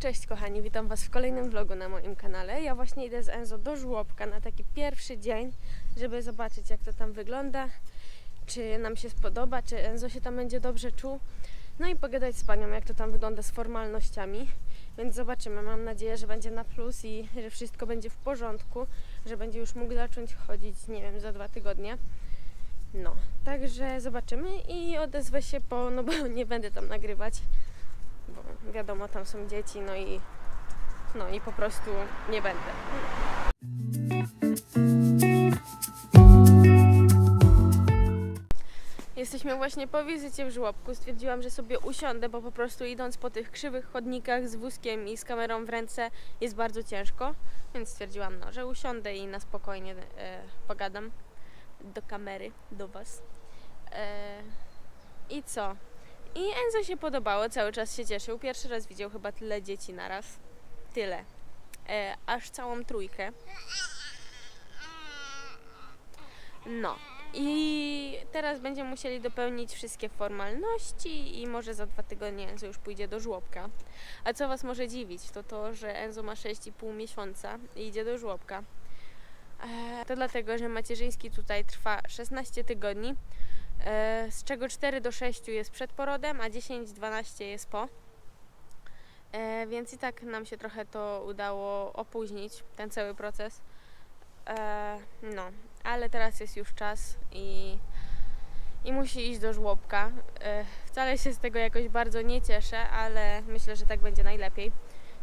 Cześć kochani, witam Was w kolejnym vlogu na moim kanale. Ja właśnie idę z Enzo do żłobka na taki pierwszy dzień, żeby zobaczyć jak to tam wygląda, czy nam się spodoba, czy Enzo się tam będzie dobrze czuł. No i pogadać z panią, jak to tam wygląda z formalnościami. Więc zobaczymy. Mam nadzieję, że będzie na plus i że wszystko będzie w porządku, że będzie już mógł zacząć chodzić, nie wiem, za dwa tygodnie. No, także zobaczymy i odezwę się po, no bo nie będę tam nagrywać bo wiadomo, tam są dzieci, no i no i po prostu nie będę. Jesteśmy właśnie po wizycie w żłobku. Stwierdziłam, że sobie usiądę, bo po prostu idąc po tych krzywych chodnikach z wózkiem i z kamerą w ręce jest bardzo ciężko. Więc stwierdziłam, no, że usiądę i na spokojnie e, pogadam do kamery, do Was. E, I co? I Enzo się podobało, cały czas się cieszył. Pierwszy raz widział chyba tyle dzieci naraz. Tyle. E, aż całą trójkę. No. I teraz będziemy musieli dopełnić wszystkie formalności i może za dwa tygodnie Enzo już pójdzie do żłobka. A co Was może dziwić, to to, że Enzo ma 6,5 miesiąca i idzie do żłobka. E, to dlatego, że macierzyński tutaj trwa 16 tygodni, z czego 4 do 6 jest przed porodem, a 10-12 jest po. E, więc i tak nam się trochę to udało opóźnić, ten cały proces. E, no, ale teraz jest już czas i, i musi iść do żłobka. E, wcale się z tego jakoś bardzo nie cieszę, ale myślę, że tak będzie najlepiej,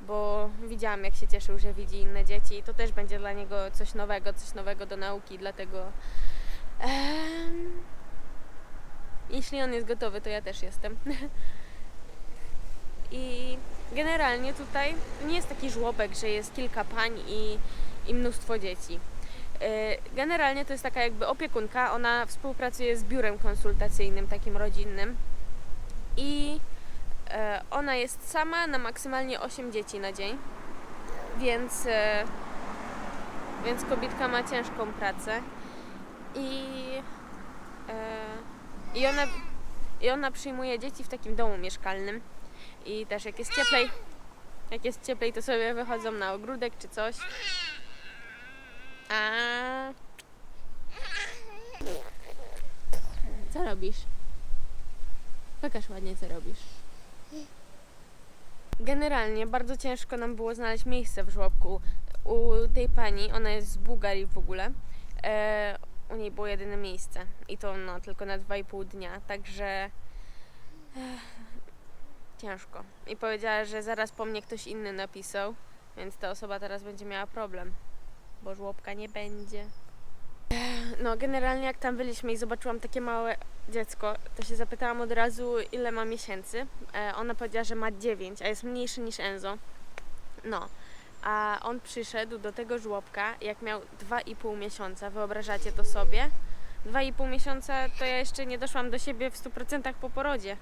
bo widziałam jak się cieszył, że widzi inne dzieci i to też będzie dla niego coś nowego, coś nowego do nauki, dlatego jeśli on jest gotowy, to ja też jestem. I generalnie tutaj nie jest taki żłobek, że jest kilka pań i, i mnóstwo dzieci. E, Generalnie to jest taka jakby opiekunka, ona współpracuje z biurem konsultacyjnym, takim rodzinnym i e, ona jest sama na maksymalnie 8 dzieci na dzień, więc, e, więc kobietka ma ciężką pracę i, i, ona, i ona przyjmuje dzieci w takim domu mieszkalnym i też jak jest cieplej, jak jest cieplej to sobie wychodzą na ogródek czy coś. A co robisz? Pokaż ładnie, co robisz. Generalnie bardzo ciężko nam było znaleźć miejsce w żłobku. U tej pani, ona jest z Bułgarii w ogóle, e, u niej było jedyne miejsce i to no, tylko na 2,5 dnia, także ech, ciężko. I powiedziała, że zaraz po mnie ktoś inny napisał, więc ta osoba teraz będzie miała problem bo żłobka nie będzie. No, generalnie jak tam byliśmy i zobaczyłam takie małe dziecko, to się zapytałam od razu, ile ma miesięcy. E, ona powiedziała, że ma 9, a jest mniejszy niż Enzo. No, a on przyszedł do tego żłobka, jak miał 2,5 miesiąca. Wyobrażacie to sobie? 2,5 miesiąca to ja jeszcze nie doszłam do siebie w 100% po porodzie.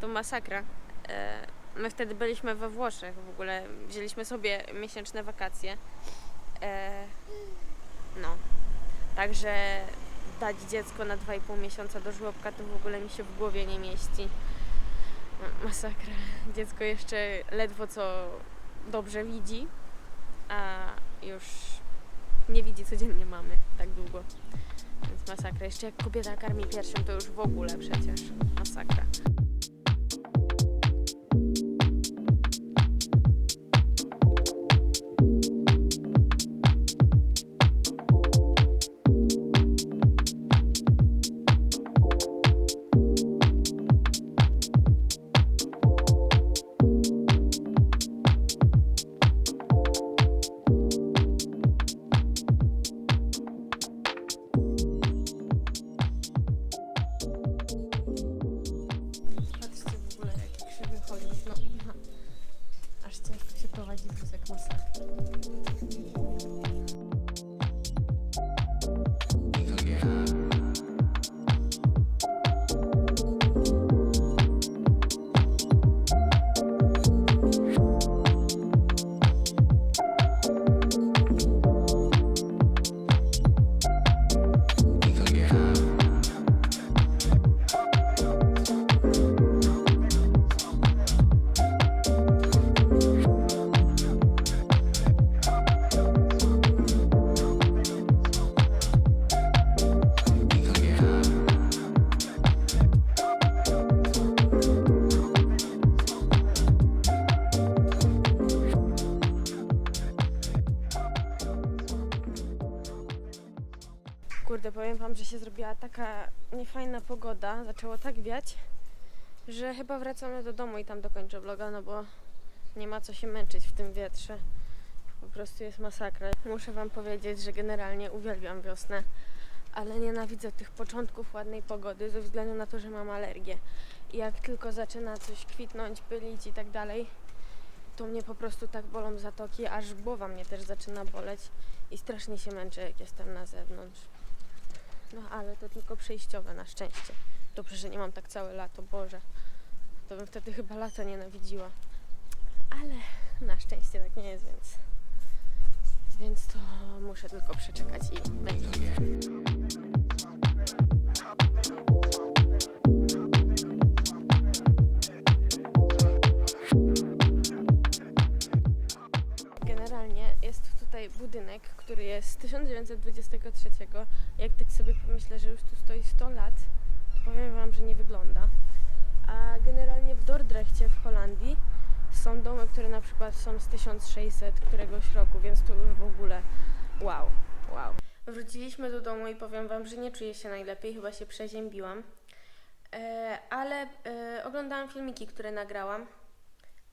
To masakra. E, my wtedy byliśmy we Włoszech w ogóle. Wzięliśmy sobie miesięczne wakacje. E, no, także dać dziecko na 2,5 miesiąca do żłobka to w ogóle mi się w głowie nie mieści. Masakra. Dziecko jeszcze ledwo co dobrze widzi, a już nie widzi codziennie mamy tak długo. Więc masakra. Jeszcze jak kobieta karmi piersią, to już w ogóle przecież masakra. Kurde, powiem wam, że się zrobiła taka niefajna pogoda, zaczęło tak wiać, że chyba wracamy do domu i tam dokończę vloga, no bo nie ma co się męczyć w tym wietrze. Po prostu jest masakra. Muszę wam powiedzieć, że generalnie uwielbiam wiosnę, ale nienawidzę tych początków ładnej pogody ze względu na to, że mam alergię. I jak tylko zaczyna coś kwitnąć, pylić i tak dalej, to mnie po prostu tak bolą zatoki, aż głowa mnie też zaczyna boleć i strasznie się męczę, jak jestem na zewnątrz. No ale to tylko przejściowe na szczęście. Dobrze, że nie mam tak całe lato, Boże. To bym wtedy chyba lato nienawidziła. Ale na szczęście tak nie jest, więc... Więc to muszę tylko przeczekać i będzie. Budynek, który jest z 1923. Jak tak sobie pomyślę, że już tu stoi 100 lat, to powiem Wam, że nie wygląda. A generalnie w Dordrechcie w Holandii są domy, które na przykład są z 1600 któregoś roku, więc to już w ogóle wow, wow. Wróciliśmy do domu i powiem Wam, że nie czuję się najlepiej, chyba się przeziębiłam. E, ale e, oglądałam filmiki, które nagrałam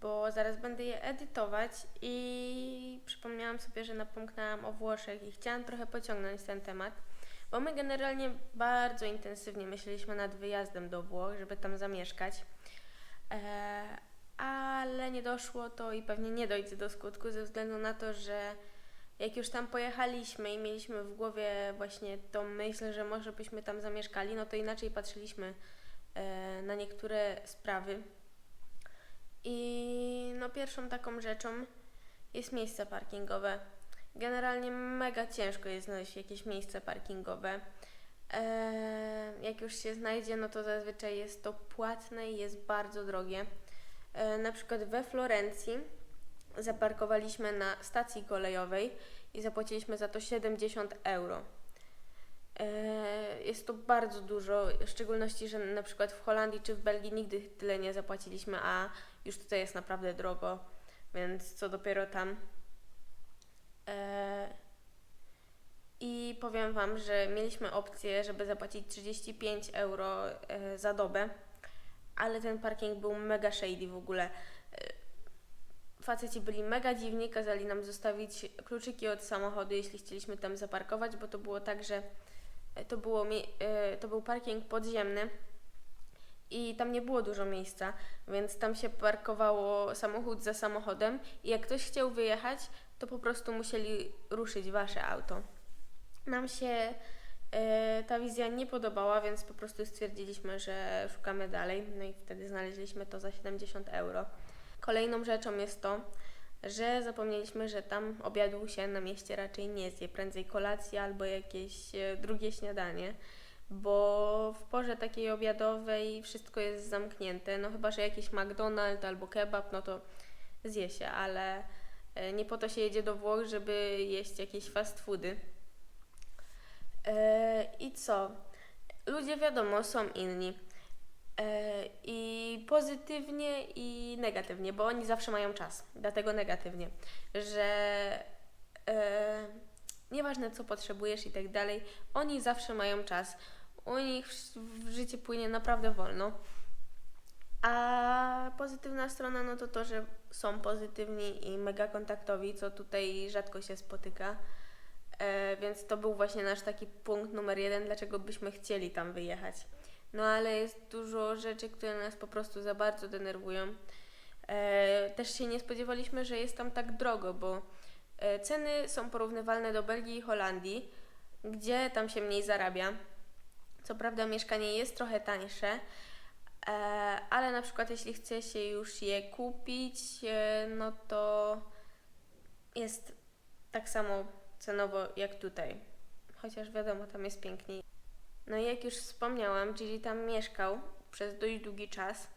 bo zaraz będę je edytować i przypomniałam sobie, że napomknęłam o Włoszech i chciałam trochę pociągnąć ten temat, bo my generalnie bardzo intensywnie myśleliśmy nad wyjazdem do Włoch, żeby tam zamieszkać, e, ale nie doszło to i pewnie nie dojdzie do skutku ze względu na to, że jak już tam pojechaliśmy i mieliśmy w głowie właśnie tą myśl, że może byśmy tam zamieszkali, no to inaczej patrzyliśmy e, na niektóre sprawy, i no pierwszą taką rzeczą jest miejsce parkingowe. Generalnie mega ciężko jest znaleźć jakieś miejsce parkingowe. Eee, jak już się znajdzie, no to zazwyczaj jest to płatne i jest bardzo drogie. Eee, na przykład we Florencji zaparkowaliśmy na stacji kolejowej i zapłaciliśmy za to 70 euro. Eee, Jest to bardzo dużo, w szczególności, że na przykład w Holandii czy w Belgii nigdy tyle nie zapłaciliśmy, a już tutaj jest naprawdę drogo, więc co dopiero tam. Eee, I powiem Wam, że mieliśmy opcję, żeby zapłacić 35 euro e, za dobę, ale ten parking był mega shady w ogóle. E, Faceci byli mega dziwni, kazali nam zostawić kluczyki od samochodu, jeśli chcieliśmy tam zaparkować, bo to było tak, że e, to, było, e, to był parking podziemny i tam nie było dużo miejsca, więc tam się parkowało samochód za samochodem i jak ktoś chciał wyjechać, to po prostu musieli ruszyć wasze auto. Nam się e, ta wizja nie podobała, więc po prostu stwierdziliśmy, że szukamy dalej, no i wtedy znaleźliśmy to za 70 euro. Kolejną rzeczą jest to, że zapomnieliśmy, że tam obiadu się na mieście raczej nie zje, prędzej kolacja albo jakieś e, drugie śniadanie bo w porze takiej obiadowej wszystko jest zamknięte. No chyba, że jakiś McDonald's albo kebab, no to zje się, ale e, nie po to się jedzie do Włoch, żeby jeść jakieś fast foody. E, I co? Ludzie wiadomo, są inni. E, I pozytywnie i negatywnie, bo oni zawsze mają czas, dlatego negatywnie, że e, nieważne co potrzebujesz i tak dalej, oni zawsze mają czas. U nich życie płynie naprawdę wolno. A pozytywna strona no to to, że są pozytywni i mega kontaktowi, co tutaj rzadko się spotyka. E, więc to był właśnie nasz taki punkt numer jeden, dlaczego byśmy chcieli tam wyjechać. No ale jest dużo rzeczy, które nas po prostu za bardzo denerwują. E, też się nie spodziewaliśmy, że jest tam tak drogo, bo e, ceny są porównywalne do Belgii i Holandii, gdzie tam się mniej zarabia. Co prawda mieszkanie jest trochę tańsze, e, ale na przykład jeśli chce się już je kupić, e, no to jest tak samo cenowo jak tutaj. Chociaż wiadomo, tam jest piękniej. No i jak już wspomniałam, Gigi tam mieszkał przez dość długi czas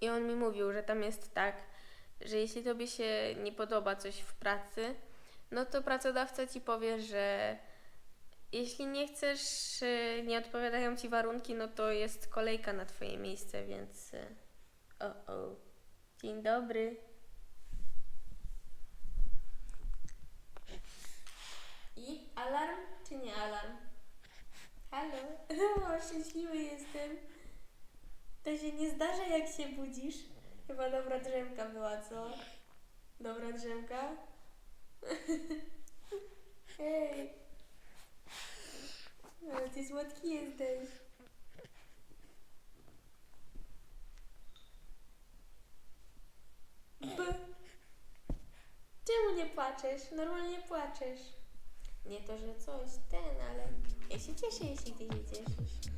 i on mi mówił, że tam jest tak, że jeśli tobie się nie podoba coś w pracy, no to pracodawca ci powie, że jeśli nie chcesz, y, nie odpowiadają ci warunki, no to jest kolejka na twoje miejsce, więc y, o o. Dzień dobry. I alarm czy nie alarm? Halo, o, szczęśliwy jestem. To się nie zdarza, jak się budzisz. Chyba dobra drzemka była, co? Dobra drzemka? Hej. Ale ty słodki jesteś. B. Czemu nie płaczesz? Normalnie płaczesz. Nie to, że coś, ten, ale ja się cieszę, jeśli ty się cieszysz.